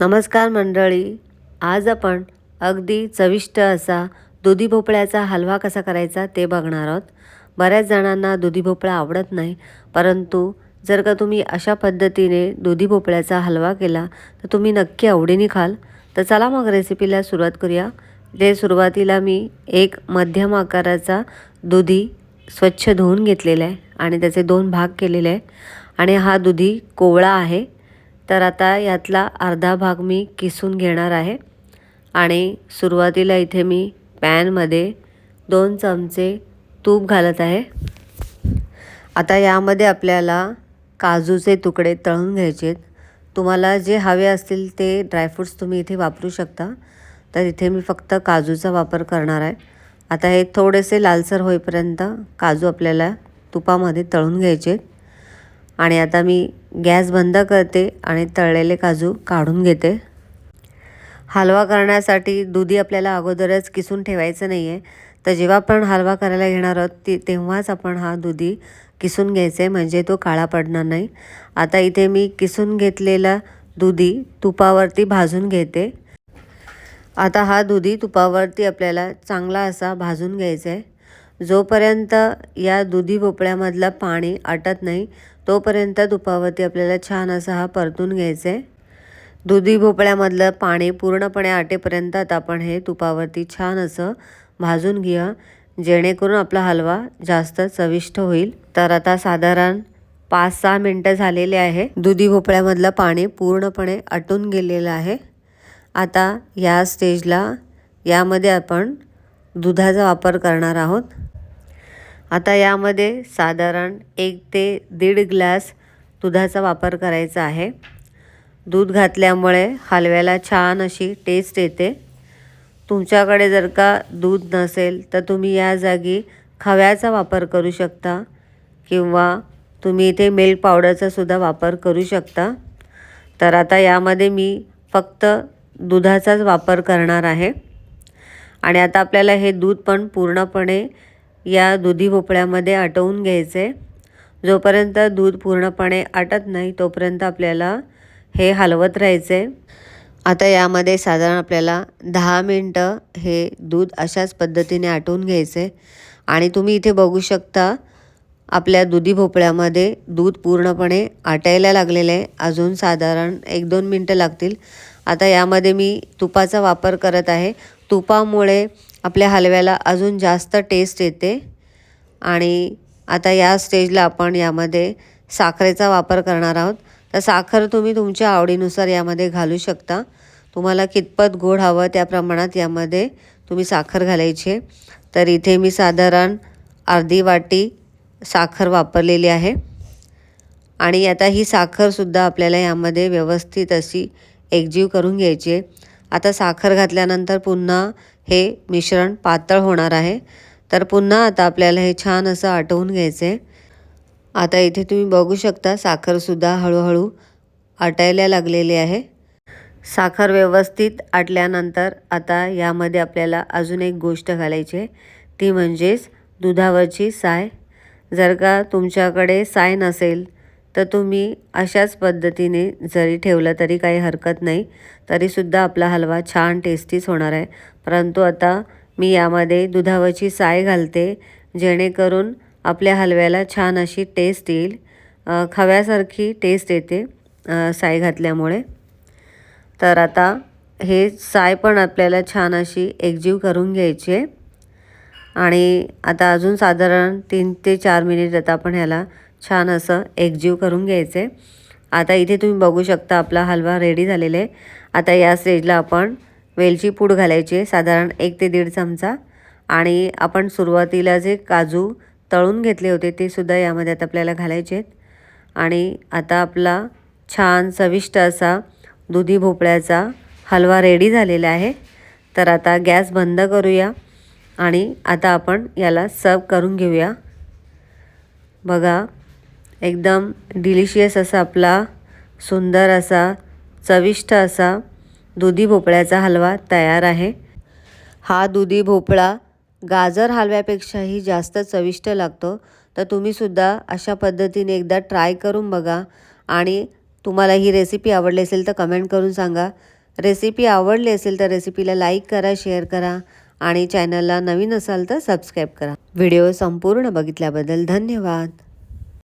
नमस्कार मंडळी. आज आपण अगदी चविष्ट असा दुधी भोपळ्याचा हलवा कसा करायचा ते बघणार आहोत. बऱ्याच जणांना दुधी भोपळा आवडत नाही परंतु जर का तुम्ही अशा पद्धतीने दुधी भोपळ्याचा हलवा केला तर तुम्ही नक्की आवडीने खाल. तर चला मग रेसिपीला सुरुवात करूया. ते सुरुवातीला मी एक मध्यम आकाराचा दुधी स्वच्छ धुवून घेतलेला आहे आणि त्याचे दोन भाग केलेले आहे. आणि हा दुधी कोवळा आहे. तर आता यातला अर्धा भाग मी किसून घेणार आहे. आणि सुरुवातीला इथे मी पॅनमध्ये दोन चमचे तूप घालत आहे. आता यामध्ये आपल्याला काजूचे तुकडे तळून घ्यायचे आहेत तुम्हाला जे हवे असतील ते ड्रायफ्रूट्स तुम्ही इथे वापरू शकता. तर इथे मी फक्त काजूचा वापर करणार आहे. आता हे थोडेसे लालसर होईपर्यंत काजू आपल्याला तुपामध्ये तळून घ्यायचे आहेत आणि आता मी गॅस बंद करते आणि तळलेले काजू काढून घेते. हलवा करण्यासाठी दुधी आपल्याला अगोदरच किसून ठेवायचं नाही आहे तर जेव्हा आपण हलवा करायला घेणार आहोत ती तेव्हाच आपण हा दुधी किसून घ्यायचं आहे म्हणजे तो काळा पडणार नाही. आता इथे मी किसून घेतलेला दुधी तुपावरती भाजून घेते. आता हा दुधी तुपावरती आपल्याला चांगला असा भाजून घ्यायचा आहे जोपर्यंत या दुधी भोपळ्यामधलं पाणी आटत नाही तोपर्यंत तुपावरती आपल्याला छान असा हा परतून घ्यायचा आहे दुधी भोपळ्यामधलं पाणी पूर्णपणे आटेपर्यंत आता आपण हे तुपावरती छान असं भाजून घ्या जेणेकरून आपला हलवा जास्त चविष्ट होईल. तर आता साधारण पाच सहा मिनटं झालेले आहे. दुधी भोपळ्यामधलं पाणी पूर्णपणे आटून गेलेलं आहे. आता या स्टेजला यामध्ये आपण दुधाचा वापर करणार आहोत. आता यामध्ये साधारण एक ते दीड ग्लास दुधाचा वापर करायचा आहे. दूध घातल्यामुळे हलव्याला छान अशी टेस्ट येते. तुमच्याकडे जर का दूध नसेल तर तुम्ही या जागी खव्याचा वापर करू शकता किंवा तुम्ही इथे मिल्क पावडरचा सुद्धा वापर करू शकता. तर आता यामध्ये मी फक्त दुधाचाच वापर करणार आहे. आणि आता आपल्याला हे दूध पण पूर्णपणे या दुधी भोपळ्यामध्ये आटवून घ्यायचं. आहे जोपर्यंत दूध पूर्णपणे आटत नाही तोपर्यंत आपल्याला हे हलवत राहायचं. आहे आता यामध्ये साधारण आपल्याला दहा मिनटं हे दूध अशाच पद्धतीने आटवून घ्यायचं. आहे आणि तुम्ही इथे बघू शकता आपल्या दुधी भोपळ्यामध्ये दूध पूर्णपणे आटायला लागलेलं आहे. अजून साधारण एक दोन मिनटं लागतील. आता यामध्ये मी तुपाचा वापर करत आहे. तुपामुळे आपल्या हलव्याला अजून जास्त टेस्ट येते. आणि आता या स्टेजला आपण यामध्ये साखरेचा वापर करणार आहोत. तर साखर तुम्ही तुमच्या आवडीनुसार यामध्ये घालू शकता. तुम्हाला कितपत गोड हवं त्या प्रमाणात यामध्ये तुम्ही साखर घालायची तर इथे मी साधारण अर्धी वाटी साखर वापरलेली आहे. आणि आता ही साखरसुद्धा आपल्याला यामध्ये व्यवस्थित अशी एकजीव करून घ्यायची आहे. आता साखर घातल्यानंतर पुन्हा हे मिश्रण पातळ होणार आहे. तर पुन्हा आता आपल्याला हे छान असं आटवून घ्यायचं. आहे आता इथे तुम्ही बघू शकता साखरसुद्धा हळूहळू आटायला लागलेली आहे. साखर व्यवस्थित आटल्यानंतर आता यामध्ये आपल्याला अजून एक गोष्ट घालायची आहे. ती म्हणजेच दुधावरची साय. जर का तुमच्याकडे साय नसेल तर तुम्ही अशाच पद्धतीने जरी ठेवलं तरी काही हरकत नाही तरीसुद्धा आपला हलवा छान टेस्टीच होणार आहे. परंतु आता मी यामध्ये दुधावरची साय घालते जेणेकरून आपल्या हलव्याला छान अशी टेस्ट येईल. खव्यासारखी टेस्ट येते साय घातल्यामुळे. तर आता हे साय पण आपल्याला छान अशी एकजीव करून घ्यायची आहे. आणि आता अजून साधारण तीन ते चार मिनिट आता आपण ह्याला छान असं एकजीव करून घ्यायचं. आहे आता इथे तुम्ही बघू शकता आपला हलवा रेडी झालेला आहे. आता या स्टेजला आपण वेलची पूड घालायची आहे साधारण एक ते दीड चमचा. आणि आपण सुरुवातीला जे काजू तळून घेतले होते ते सुद्धा यामध्ये आता आपल्याला घालायचे आहेत. आणि आता आपला छान चविष्ट असा दुधी भोपळ्याचा हलवा रेडी झालेला आहे. तर आता गॅस बंद करूया आणि आता आपण याला सर्व करून घेऊया. बघा एकदम डिलिशियस असा आपला सुंदर असा चविष्ट असा दुधी भोपळ्याचा हलवा तयार आहे. हा दुधी भोपळा गाजर हलव्यापेक्षाही जास्त चविष्ट लागतो. तर तुम्हीसुद्धा अशा पद्धतीने एकदा ट्राय करून बघा आणि तुम्हाला ही रेसिपी आवडली असेल तर कमेंट करून सांगा. रेसिपी आवडली असेल तर रेसिपीला लाईक करा शेअर करा आणि चॅनलला नवीन असाल तर सबस्क्राईब करा. व्हिडिओ संपूर्ण बघितल्याबद्दल धन्यवाद.